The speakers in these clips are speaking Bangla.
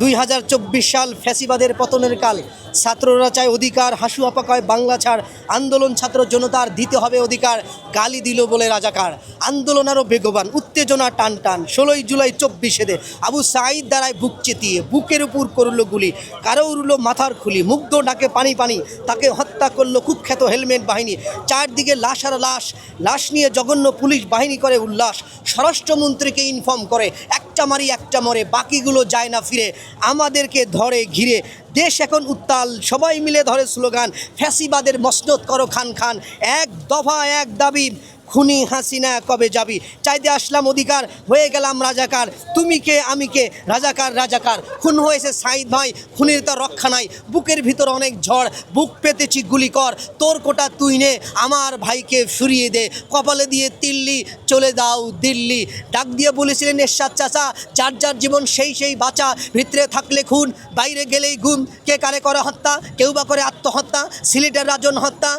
দুই হাজার চব্বিশ সাল ফ্যাসিবাদের পতনের কাল ছাত্ররা চায় অধিকার, হাসু আপাকায় বাংলা ছাড়, আন্দোলন ছাত্র জনতার দিতে হবে অধিকার, গালি দিল বলে রাজাকার। আন্দোলন আরও বেগবান, উত্তেজনা টান টান। ষোলোই জুলাই চব্বিশেতে আবু সাঈদ দ্বারায় বুক চেতিয়ে, বুকের উপর করল গুলি, কারও উড়ল মাথার খুলি, মুগ্ধ ডাকে পানি পানি, তাকে হত্যা করল কুখ্যাত হেলমেট বাহিনী। চারদিকে লাশ আর লাশ লাশ নিয়ে জঘন্য পুলিশ বাহিনী করে উল্লাস। স্বরাষ্ট্রমন্ত্রীকে ইনফর্ম করে, একটা মারি একটা মরে, বাকিগুলো যায় না ফিরে। আমাদেরকে ধরে ঘিরে। দেশ এখন উত্তাল, সবাই মিলে ধরে স্লোগান, ফ্যাসিবাদের মসনত করো খান খান। এক দফা, এক দাবি খুনি হাসিনা কবে যাবি? চাইতে আসলাম অধিকার, হয়ে গেলাম রাজাকার। তুমি কে, আমি কে? রাজাকার রাজাকার। খুন হয়েছে সাইদ ভাই, খুনির তার রক্ষা নাই। বুকের ভিতর অনেক ঝড়, বুক পেতেছি গুলি কর তোর কোটা তুই নে, আমার ভাইকে ফুরিয়ে দে। কপালে দিয়ে তিল্লি, চলে দাও দিল্লি। ডাক দিয়ে বলেছিলেন, এরশাদ চাচা, যার যার জীবন সেই সেই বাঁচা। ভিতরে থাকলে খুন, বাইরে গেলেই গুম। কে কারে করে হত্যা? কেউ বা করে আত্মহত্যা? সিলেটের রাজন হত্যা?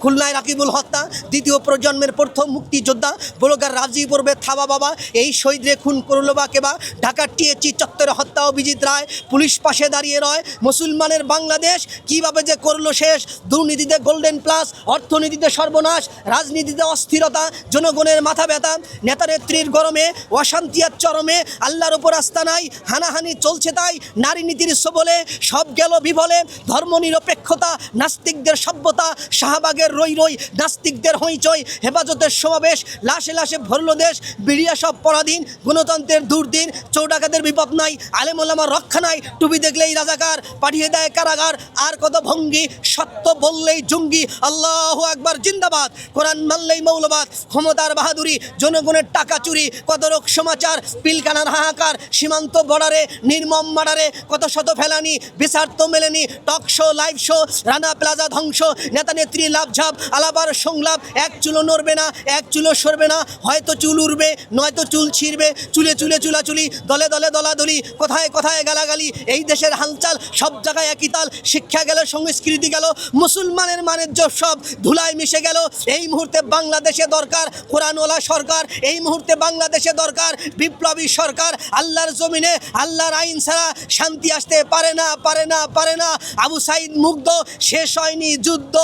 খুলনায় রাকিবুল হত্যা? দ্বিতীয় প্রজন্মের প্রথম মুক্তিযোদ্ধা, বলগার রাজি পড়বে থাবা বাবা, এই শহীদরে খুন করল বা কেবা ঢাকার টিএচি চত্বরে হত্যা অভিজিৎ রায়, পুলিশ পাশে দাঁড়িয়ে রয়। মুসলমানের বাংলাদেশ কীভাবে যে করল শেষ? দুর্নীতিতে গোল্ডেন প্লাস, অর্থনীতিতে সর্বনাশ, রাজনীতিতে অস্থিরতা, জনগণের মাথা ব্যথা। নেতা নেত্রীর গরমে, অশান্তি আর চরমে, আল্লাহর ওপর আস্থা নাই, হানাহানি চলছে তাই, নারী নীতির সবলে সব গেল বিফলে। ধর্ম নিরপেক্ষতা নাস্তিকদের সভ্যতা, শাহবাগের রই রই, নাস্তিকদের হইচই হেফাজতের সমাবেশ, লাশে লাশে ভরল দেশ, বিড়িয়া সব পরাধীন, গণতন্ত্রের দুর্দিন, চৌডাকাদের বিপদ নাই আলেমোলামার রক্ষা নাই, টুপি দেখলেই রাজাকার, পাঠিয়ে দেয় কারাগার, আর কত ভঙ্গি, সত্য বললেই জঙ্গি, আল্লাহ একবার জিন্দাবাদ, কোরআন মানলেই মৌলবাদ, ক্ষমতার বাহাদুরি, জনগণের টাকা চুরি, কত রোগ সমাচার পিলকানার হাহাকার, সীমান্ত বর্ডারে, নির্মম মার্ডারে কত শত ফেলানি, বিচার মেলেনি, talk show, live show, Rana Plaza ধ্বংস, নেতা নেত্রী লাভঝাপ, আলাবার সংলাপ, এক চুলো নড়বে না, এক চুলো সরবে না, হয়তো চুল উড়বে, নয়তো চুল ছিঁড়বে, চুলে চুলে চুলাচুলি, দলে দলে দলাদলি, কোথায় কোথায় গালাগালি, এই দেশের হালচাল, সব জায়গায় একই তাল, শিক্ষা গেল, সংস্কৃতি গেল, মুসলমানের মানের সব ধুলায় মিশে গেল, এই মুহূর্তে বাংলাদেশে দরকার কোরআনওয়ালা সরকার, এই মুহূর্তে বাংলাদেশে দরকার বিপ্লবী সরকার, আল্লাহর জমিনে আল্লাহর আইন ছাড়া শান্তি আসতে পারে না পারে না পারে না, আবু সাইদ মুগ্ধ, শেষ হয়নি যুদ্ধ,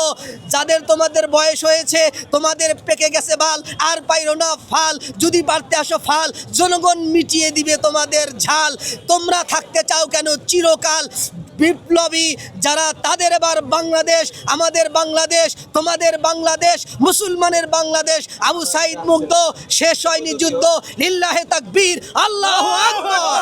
যাদের তোমাদের বয়স হয়েছে, তোমাদের পেকে গেছে বাল, আর পাইরো না ফাল। যদি বাড়তে আসো ফাল, জনগণ মিটিয়ে দিবে তোমাদের ঝাল। তোমরা থাকতে চাও কেন চিরকাল? বিপ্লবী যারা, তাদের এবার বাংলাদেশ, আমাদের বাংলাদেশ, তোমাদের বাংলাদেশ, মুসলমানের বাংলাদেশ। আবু সাইদ মুগ্ধ, শেষ হয়নি যুদ্ধ, লিল্লাহে তাকবীর, আল্লাহ আকবার।